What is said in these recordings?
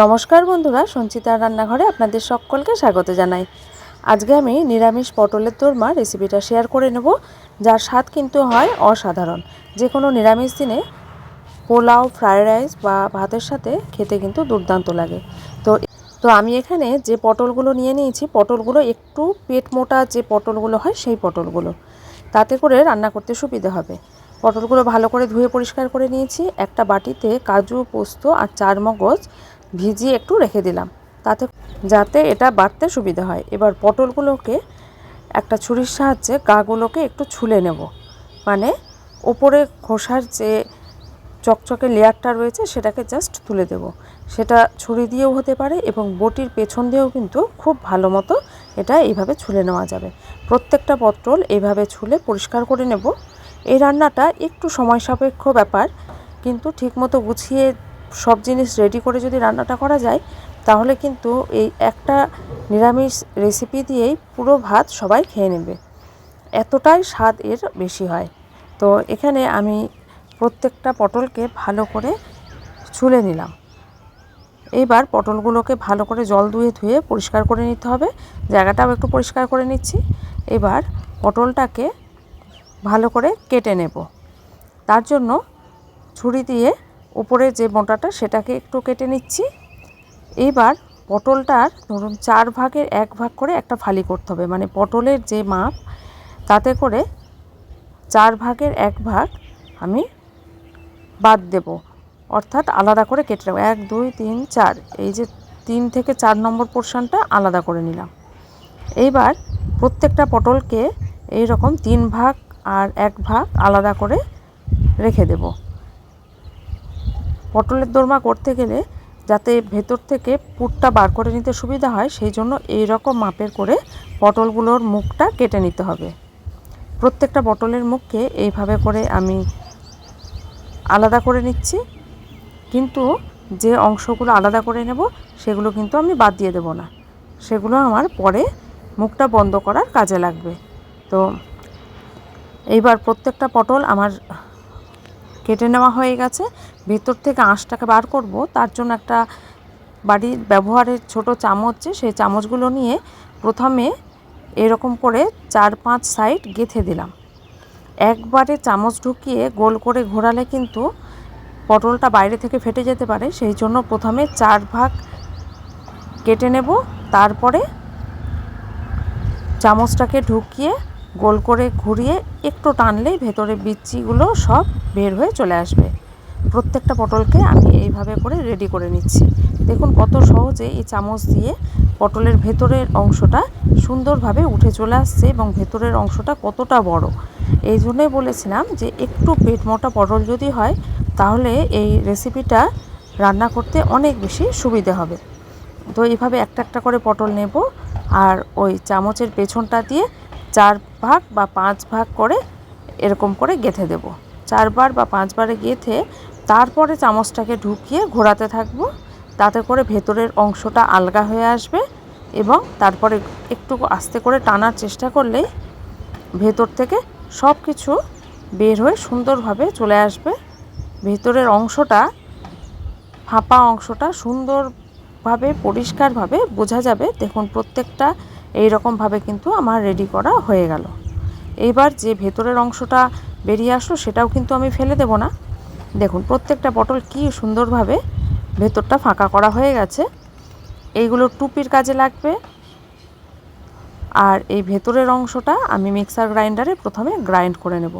নমস্কার বন্ধুরা, সঞ্চিতার রান্নাঘরে আপনাদের সকলকে স্বাগত জানাই। আজকে আমি নিরামিষ পটলের দোরমা রেসিপিটা শেয়ার করে নেব, যার স্বাদ কিন্তু হয় অসাধারণ। যে কোনো নিরামিষ দিনে পোলাও ফ্রায়েড রাইস বা ভাতের সাথে খেতে কিন্তু দুর্দান্ত লাগে। তো তো আমি এখানে যে পটলগুলো নিয়ে নিয়েছি, পটলগুলো একটু পেট মোটা যে পটলগুলো হয় সেই পটলগুলো। তাতে করে রান্না করতে সুবিধে হবে। পটলগুলো ভালো করে ধুয়ে পরিষ্কার করে নিয়েছি। একটা বাটিতে কাজু, পোস্ত আর চার মগজ ভিজিয়ে একটু রেখে দিলাম। তাতে যাতে এটা বাড়তে সুবিধা হয়। এবার পটলগুলোকে একটা ছুরির সাহায্যে গাগুলোকে একটু ছুলে নেব। মানে ওপরে খোসার যে চকচকে লেয়ারটা রয়েছে, সেটাকে জাস্ট তুলে দেব। সেটা ছুরি দিয়েও হতে পারে এবং বটির পেছন দিয়েও কিন্তু খুব ভালো মতো এটা এইভাবে ছুলে নেওয়া যাবে। প্রত্যেকটা পটল এইভাবে ছুলে পরিষ্কার করে নেব। এই রান্নাটা একটু সময় সাপেক্ষ ব্যাপার, কিন্তু ঠিকমতো গুছিয়ে সব জিনিস রেডি করে যদি রান্নাটা করা যায়, তাহলে কিন্তু এই একটা নিরামিষ রেসিপি দিয়েই পুরো ভাত সবাই খেয়ে নেবে। এতটাই স্বাদ এর বেশি হয়। তো এখানে আমি প্রত্যেকটা পটলকে ভালো করে ছুলে নিলাম। এইবার পটলগুলোকে ভালো করে জল ধুয়ে ধুয়ে পরিষ্কার করে নিতে হবে। জায়গাটাও একটু পরিষ্কার করে নিচ্ছি। এবার পটলটাকে ভালো করে কেটে নেব। তার জন্য ছুরি দিয়ে উপরে যে মোটাটা সেটাকে একটু কেটে নিচ্ছি। এইবার পটলটার ধরুন চার ভাগের এক ভাগ করে একটা ফালি করতে হবে। মানে পটলের যে মাপ, তাতে করে চার ভাগের এক ভাগ আমি বাদ দেব। অর্থাৎ আলাদা করে কেটে নেব। এক, দুই, তিন, চার, এই যে তিন থেকে চার নম্বর পোর্শনটা আলাদা করে নিলাম। এইবার প্রত্যেকটা পটলকে এই রকম তিন ভাগ আর এক ভাগ আলাদা করে রেখে দেব। পটলের দোরমা করতে গেলে যাতে ভেতর থেকে পুরটা বার করে নিতে সুবিধা হয়, সেই জন্য এই রকম মাপের করে পটলগুলোর মুখটা কেটে নিতে হবে। প্রত্যেকটা পটলের মুখকে এইভাবে করে আমি আলাদা করে নিচ্ছি। কিন্তু যে অংশগুলো আলাদা করে নেব, সেগুলো কিন্তু আমি বাদ দিয়ে দেব না। সেগুলো আমার পরে মুখটা বন্ধ করার কাজে লাগবে। তো এইবার প্রত্যেকটা পটল আমার কেটে নেওয়া হয়ে গেছে। ভেতর থেকে আঁশটাকে বার করব। তার জন্য একটা বাড়ির ব্যবহারের ছোট চামচ যে, সেই চামচগুলো নিয়ে প্রথমে এরকম করে চার পাঁচ সাইড গেথে দিলাম। একবারে চামচ ঢুকিয়ে গোল করে ঘোরালে কিন্তু পটলটা বাইরে থেকে ফেটে যেতে পারে। সেই জন্য প্রথমে চার ভাগ কেটে নেব। তারপরে চামচটাকে ঢুকিয়ে গোল করে ঘুরিয়ে একটু টানলেই ভেতরে বিচিগুলো সব বের হয়ে চলে আসবে। প্রত্যেকটা পটলকে আমি এইভাবে করে রেডি করে নিচ্ছি। দেখুন কত সহজে এই চামচ দিয়ে পটলের ভেতরের অংশটা সুন্দরভাবে উঠে চলে আসছে এবং ভেতরের অংশটা কতটা বড়। এই জন্যই বলেছিলাম যে একটু পেট মোটা পটল যদি হয়, তাহলে এই রেসিপিটা রান্না করতে অনেক বেশি সুবিধে হবে। তো এইভাবে একটা একটা করে পটল নেব আর ওই চামচের পেছনটা দিয়ে চার ভাগ বা পাঁচ ভাগ করে এরকম করে গেঁথে দেব। চারবার বা পাঁচবারে গেঁথে তারপরে চামচটাকে ঢুকিয়ে ঘোরাতে থাকব। তাতে করে ভেতরের অংশটা আলগা হয়ে আসবে এবং তারপরে একটু আস্তে করে টানার চেষ্টা করলেই ভেতর থেকে সব কিছু বের হয়ে সুন্দরভাবে চলে আসবে। ভেতরের অংশটা, ফাঁপা অংশটা সুন্দরভাবে, পরিষ্কারভাবে বোঝা যাবে। দেখুন, প্রত্যেকটা এই রকমভাবে কিন্তু আমার রেডি করা হয়ে গেল। এইবার যে ভেতরের অংশটা বেরিয়ে আসলো সেটাও কিন্তু আমি ফেলে দেব না। দেখুন, প্রত্যেকটা পটল কি সুন্দরভাবে ভেতরটা ফাঁকা করা হয়ে গেছে। এইগুলো টুপির কাজে লাগবে। আর এই ভেতরের অংশটা আমি মিক্সার গ্রাইন্ডারে প্রথমে গ্রাইন্ড করে নেব।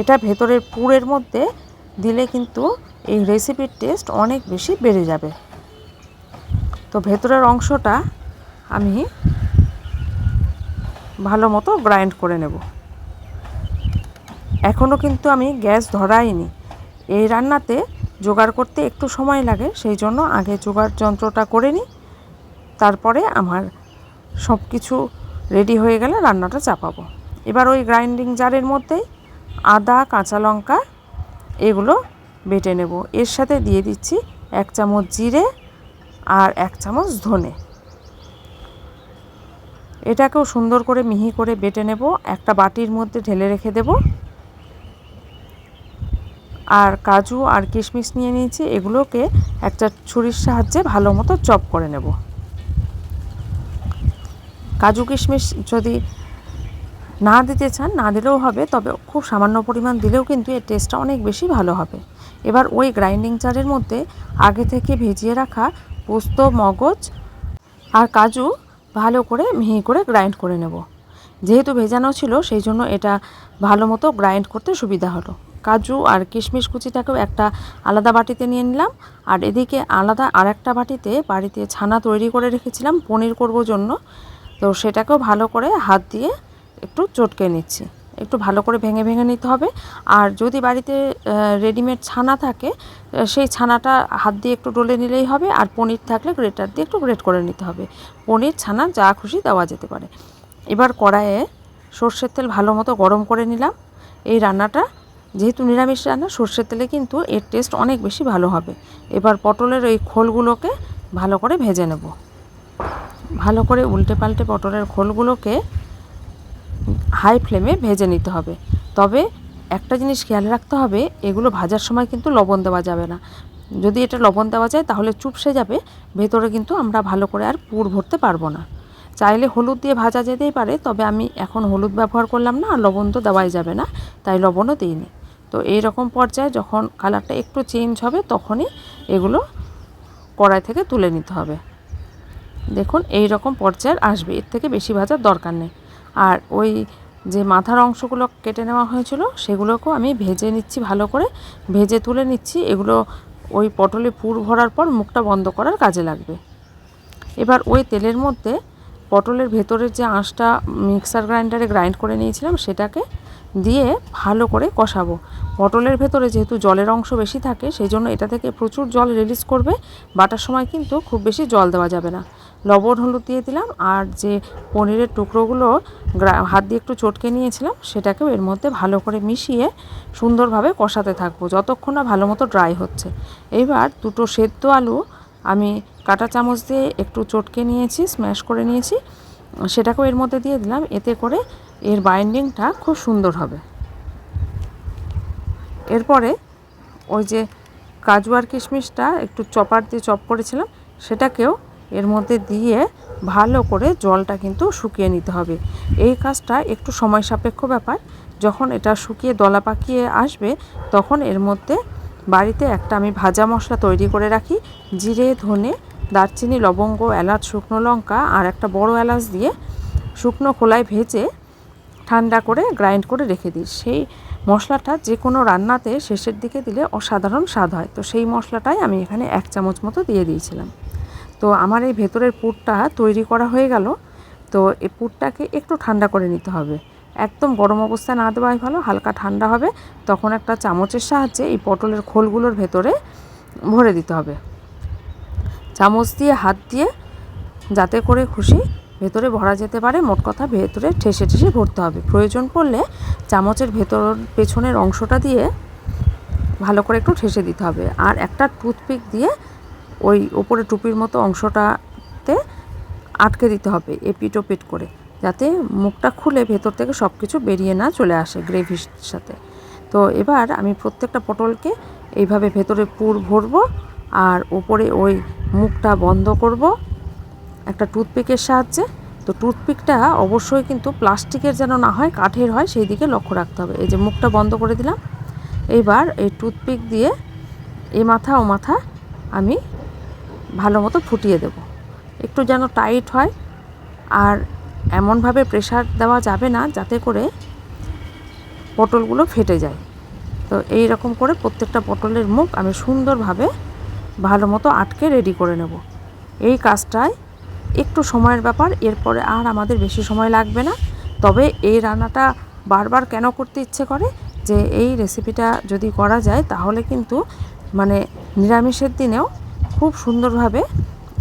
এটা ভেতরের পুরের মধ্যে দিলে কিন্তু এই রেসিপির টেস্ট অনেক বেশি বেড়ে যাবে। তো ভেতরের অংশটা আমি ভালো মতো গ্রাইন্ড করে নেব। এখনও কিন্তু আমি গ্যাস ধরাইনি। এই রান্নাতে জোগাড় করতে একটু সময় লাগে, সেই জন্য আগে জোগাড় যন্ত্রটা করে নিই, তারপরে আমার সব কিছু রেডি হয়ে গেলে রান্নাটা চাপাবো। এবার ওই গ্রাইন্ডিং জারের মধ্যেই আদা, কাঁচা লঙ্কা এগুলো বেটে নেব। এর সাথে দিয়ে দিচ্ছি এক চামচ জিরে আর এক চামচ ধনে। এটাকেও সুন্দর করে মিহি করে বেটে নেব। একটা বাটির মধ্যে ঢেলে রেখে দেব। আর কাজু আর কিশমিশ নিয়ে নিয়েছি, এগুলোকে একটা ছুরির সাহায্যে ভালো মতো চপ করে নেব। কাজু কিশমিশ যদি না দিতে চান, না দিলেও হবে, তবে খুব সামান্য পরিমাণ দিলেও কিন্তু এর টেস্টটা অনেক বেশি ভালো হবে। এবার ওই গ্রাইন্ডিং চারের মধ্যে আগে থেকে ভেজিয়ে রাখা পোস্ত, মগজ আর কাজু ভালো করে মিহি করে গ্রাইন্ড করে নেব। যেহেতু ভেজানো ছিল, সেই জন্য এটা ভালো মতো গ্রাইন্ড করতে সুবিধা হলো। কাজু আর কিশমিশ কুচিটাকেও একটা আলাদা বাটিতে নিয়ে নিলাম। আর এদিকে আলাদা আর একটা বাটিতে বাড়িতে ছানা তৈরি করে রেখেছিলাম, পনির করব জন্য। তো সেটাকেও ভালো করে হাত দিয়ে একটু চটকে নিচ্ছি। একটু ভালো করে ভেঙে ভেঙে নিতে হবে। আর যদি বাড়িতে রেডিমেড ছানা থাকে সেই ছানাটা হাত দিয়ে একটু ডলে নিলেই হবে আর পনির থাকলে গ্রেটার দিয়ে একটু গ্রেট করে নিতে হবে। পনির, ছানা, যা খুশি দেওয়া যেতে পারে। এবার কড়াইয়ে সর্ষের তেল ভালো মতো গরম করে নিলাম। এই রান্নাটা যেহেতু নিরামিষ রান্না, সর্ষের তেলে কিন্তু এর টেস্ট অনেক বেশি ভালো হবে। এবার পটলের ওই খোলগুলোকে ভালো করে ভেজে নেব। ভালো করে উল্টে পাল্টে পটলের খোলগুলোকে হাই ফ্লেমে ভেজে নিতে হবে। তবে একটা জিনিস খেয়াল রাখতে হবে, এগুলো ভাজার সময় কিন্তু লবণ দেওয়া যাবে না। যদি এটা লবণ দেওয়া যায়, তাহলে চুপসে যাবে, ভেতরে কিন্তু আমরা ভালো করে আর পুর ভরতে পারব না। চাইলে হলুদ দিয়ে ভাজা যেতেই পারে, তবে আমি এখন হলুদ ব্যবহার করলাম না আর লবণ তো দেওয়াই যাবে না, তাই লবণও দিইনি। তো এই রকম পর্যায়ে যখন কালারটা একটু চেঞ্জ হবে, তখনই এগুলো কড়াই থেকে তুলে নিতে হবে। দেখুন এই রকম পর্যায়ের আসবে, এর থেকে বেশি ভাজার দরকার নেই। আর ওই যে মাথার অংশগুলো কেটে নেওয়া হয়েছিল, সেগুলোকেও আমি ভেজে নিচ্ছি ভালো করে। ভেজে তুলে নিচ্ছি, এগুলো ওই পটলে পুর ভরার পর মুখটা বন্ধ করার কাজে লাগবে। এবার ওই তেলের মধ্যে পটলের ভেতরের যে আঁশটা মিক্সার গ্রাইন্ডারে গ্রাইন্ড করে নিয়েছিলাম, সেটাকে দিয়ে ভালো করে কষাবো। পটলের ভেতরে যেহেতু জলের অংশ বেশি থাকে, সেই জন্য এটা থেকে প্রচুর জল রিলিজ করবে। বাটার সময় কিন্তু খুব বেশি জল দেওয়া যাবে না। লবণ, হলুদ দিয়ে দিলাম। আর যে পনিরের টুকরোগুলো হাত দিয়ে একটু চটকে নিয়েছিলাম, সেটাকেও এর মধ্যে ভালো করে মিশিয়ে সুন্দরভাবে কষাতে থাকব, যতক্ষণ না ভালো মতো ড্রাই হচ্ছে। এইবার দুটো সেদ্ধ আলু আমি কাটা চামচ দিয়ে একটু চটকে নিয়েছি স্ম্যাশ করে নিয়েছি। সেটাকেও এর মধ্যে দিয়ে দিলাম, এতে করে এর বাইন্ডিংটা খুব সুন্দর হবে। এরপরে ওই যে কাজু আর কিশমিশটা একটু চপার দিয়ে চপ করেছিলাম, সেটাকেও এর মধ্যে দিয়ে ভালো করে জলটা কিন্তু শুকিয়ে নিতে হবে। এই কাজটা একটু সময় সাপেক্ষ ব্যাপার। যখন এটা শুকিয়ে দলা পাকিয়ে আসবে, তখন এর মধ্যে বাড়িতে একটা আমি ভাজা মশলা তৈরি করে রাখি। জিরে, ধনে, দারচিনি, লবঙ্গ, এলাচ, শুকনো লঙ্কা আর একটা বড় এলাচ দিয়ে শুকনো খোলায় ভেজে ঠান্ডা করে গ্রাইন্ড করে রেখে দিই। সেই মশলাটা যে কোনো রান্নাতে শেষের দিকে দিলে অসাধারণ স্বাদ হয়। তো সেই মশলাটাই আমি এখানে এক চামচ মতো দিয়ে দিয়েছিলাম। তো আমার এই ভেতরের পুরটা তৈরি করা হয়ে গেল। তো এই পুরটাকে একটু ঠান্ডা করে নিতে হবে। একদম গরম অবস্থায় না দেওয়াই ভালো, হালকা ঠান্ডা হবে। তখন একটা চামচের সাহায্যে এই পটলের খোলগুলোর ভেতরে ভরে দিতে হবে। চামচ দিয়ে হাত দিয়ে যাতে করে খুশি ভেতরে ভরা যেতে পারে, মোট কথা ভেতরে ঠেসে ঠেসে ভরতে হবে। প্রয়োজন পড়লে চামচের ভেতর, পেছনের অংশটা দিয়ে ভালো করে একটু ঠেসে দিতে হবে। আর একটা টুথপিক দিয়ে ওই ওপরে টুপির মতো অংশটাতে আটকে দিতে হবে এপিট ওপিট করে, যাতে মুখটা খুলে ভেতর থেকে সব কিছু বেরিয়ে না চলে আসে গ্রেভির সাথে। তো এবার আমি প্রত্যেকটা পটলকে এইভাবে ভেতরে পুর ভরবো আর ওপরে ওই মুখটা বন্ধ করব একটা টুথপিকের সাহায্যে। তো টুথপিকটা অবশ্যই কিন্তু প্লাস্টিকের যেন না হয়, কাঠের হয়, সেই দিকে লক্ষ্য রাখতে হবে। এই যে মুখটা বন্ধ করে দিলাম, এইবার এই টুথপিক দিয়ে এ মাথা ও মাথা আমি ভালো মতো ফুটিয়ে দেব। একটু যেন টাইট হয় আর এমনভাবে প্রেশার দেওয়া যাবে না যাতে করে পটলগুলো ফেটে যায়। তো এই রকম করে প্রত্যেকটা পটলের মুখ আমি সুন্দরভাবে ভালো মতো আটকে রেডি করে নেব। এই কাজটায় একটু সময়ের ব্যাপার, এরপরে আর আমাদের বেশি সময় লাগবে না। তবে এই রান্নাটা বারবার কেন করতে ইচ্ছে করে? যে এই রেসিপিটা যদি করা যায় তাহলে কিন্তু মানে নিরামিষের দিনেও খুব সুন্দরভাবে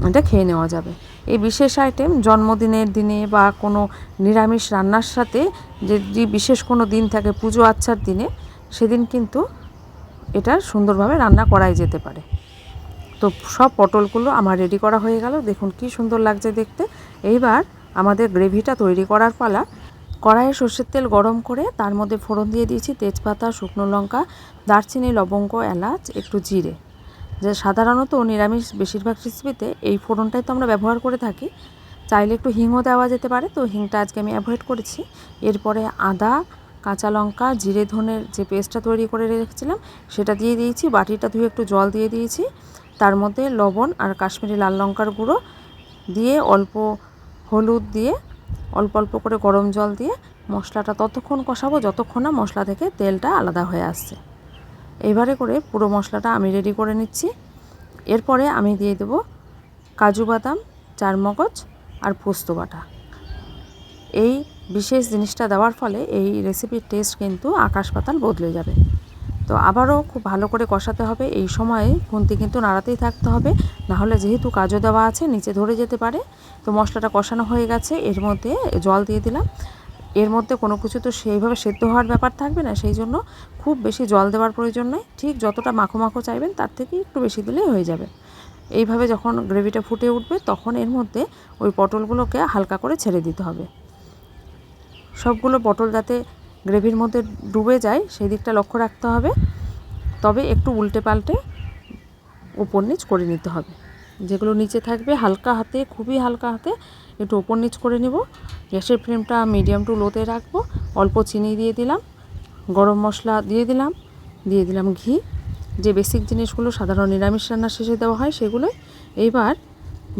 এটা খেয়ে নেওয়া যাবে। এই বিশেষ আইটেম জন্মদিনের দিনে বা কোনো নিরামিষ রান্নার সাথে যদি বিশেষ কোনো দিন থাকে পুজো আচ্ছার দিনে, সেদিন কিন্তু এটা সুন্দরভাবে রান্না করাই যেতে পারে। তো সব পটলগুলো আমার রেডি করা হয়ে গেল। দেখুন কি সুন্দর লাগছে দেখতে। এইবার আমাদের গ্রেভিটা তৈরি করার পালা। কড়াইয়ে সর্ষের তেল গরম করে তার মধ্যে ফোড়ন দিয়ে দিয়েছি তেজপাতা, শুকনো লঙ্কা, দারচিনি, লবঙ্গ, এলাচ, একটু জিরে। যে সাধারণত নিরামিষ বেশিরভাগ রেসিপিতে এই ফোড়নটাই তো আমরা ব্যবহার করে থাকি। চাইলে একটু হিংও দেওয়া যেতে পারে, তো হিংটা আজকে আমি অ্যাভয়েড করেছি। এরপরে আদা, কাঁচা লঙ্কা, জিরে, ধনের যে পেস্টটা তৈরি করে রেখেছিলাম, সেটা দিয়ে দিয়েছি, বাটিটা ধুয়ে একটু জল দিয়ে দিয়েছি। তার মধ্যে লবণ আর কাশ্মীরি লাল লঙ্কার গুঁড়ো দিয়ে অল্প হলুদ দিয়ে, অল্প অল্প করে গরম জল দিয়ে মশলাটা ততক্ষণ কষাবো, যতক্ষণ না মশলা থেকে তেলটা আলাদা হয়ে আসছে। এইবারে করে পুরো মশলাটা আমি রেডি করে নিচ্ছি। এরপরে আমি দিয়ে দেবো কাজু বাদাম, চারমগজ আর পোস্ত বাটা। এই বিশেষ জিনিসটা দেওয়ার ফলে এই রেসিপির টেস্ট কিন্তু আকাশ পাতাল বদলে যাবে। তো আবারও খুব ভালো করে কষাতে হবে। এই সময়ে খুন্তি কিন্তু নাড়াতেই থাকতে হবে। নাহলে যেহেতু কাজু দেওয়া আছে, নিচে ধরে যেতে পারে। তো মশলাটা কষানো হয়ে গেছে। এর মধ্যে জল দিয়ে দিলাম। এর মধ্যে কোনো কিছু তো সেইভাবে সেদ্ধ হওয়ার ব্যাপার থাকবে না, সেই জন্য খুব বেশি জল দেওয়ার প্রয়োজন নয়। ঠিক যতটা মাখো মাখো চাইবেন, তার থেকে একটু বেশি দিলেই হয়ে যাবে। এইভাবে যখন গ্রেভিটা ফুটে উঠবে, তখন এর মধ্যে ওই পটলগুলোকে হালকা করে ছেড়ে দিতে হবে। সবগুলো পটল যাতে গ্রেভির মধ্যে ডুবে যায়, সেই দিকটা লক্ষ্য রাখতে হবে। তবে একটু উল্টে পাল্টে ওপর নিচ করে নিতে হবে। যেগুলো নিচে থাকবে, হালকা হাতে, খুবই হালকা হাতে একটু ওপর নিচ করে নেব। গ্যাসের ফ্লেমটা মিডিয়াম টু লোতে রাখব। অল্প চিনি দিয়ে দিলাম। গরম মশলা দিয়ে দিলাম। দিয়ে দিলাম ঘি। যে বেসিক জিনিসগুলো সাধারণ নিরামিষ রান্নার শেষে দেওয়া হয় সেগুলোই এইবার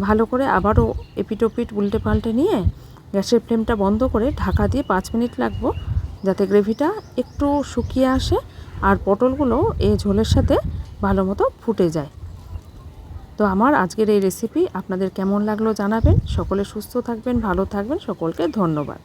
ভালো করে আবারও এপিটোপিট উল্টে পাল্টে নিয়ে গ্যাসের ফ্লেমটা বন্ধ করে ঢাকা দিয়ে পাঁচ মিনিট লাগবো যাতে গ্রেভিটা একটু শুকিয়ে আসে আর পটলগুলো এই ঝোলের সাথে ভালো মতো ফুটে যায়। তো আমার আজকের এই রেসিপি আপনাদের কেমন লাগল জানাবেন। সকলে সুস্থ থাকবেন, ভালো থাকবেন, সকলকে ধন্যবাদ।